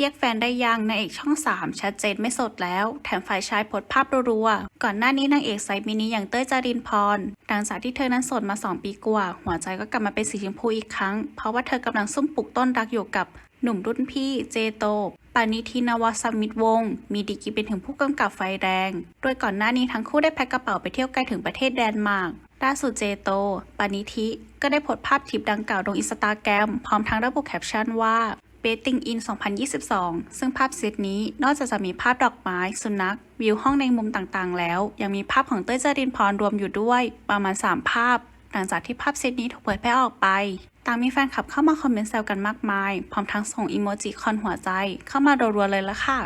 เรียกแฟนได้ยังนางเอกช่อง 3 ชัดเจนไม่สดแล้ว แถมฝ่ายชายโพสภาพรัวๆ ก่อนหน้านี้นางเอกไซส์มินิอย่างเต้ยจารินพร หลังจากที่เธอนั้นสดมา 2 ปีกว่า หัวใจก็กลับมาเป็นสีชมพูอีกครั้ง เพราะว่าเธอกำลังซุ่มปลูกต้นรักอยู่กับหนุ่มรุ่นพี่เจโตปานิธินวสมิตวง มีดีกีเป็นถึงผู้กำกับไฟแดงโดยก่อนหน้านี้ทั้งคู่ได้แพ็คกระเป๋าไปเที่ยวไกลถึงประเทศแดนมาร์กล่าสุดเจโต ปานิธิก็ได้โพสต์ภาพทริปดังกล่าวลงอินสตาแกรมพร้อมทั้งระบุแคปชั่นว่า Betting in 2022 ซึ่งภาพเซตนี้นอกจากจะมีภาพดอกไม้ สุนัข วิวห้องในมุมต่างๆ แล้ว ยังมีภาพของเต้ยเจรินพรรวมอยู่ด้วยประมาณ 3 ภาพ หลังจากที่ภาพเซตนี้ถูกเผยแพร่ออกไปต่างมีแฟนคลับเข้ามาคอมเมนต์แซวกันมากมาย พร้อมทั้งส่งอีโมจิคอนหัวใจ เข้ามารัวๆเลยละค่ะ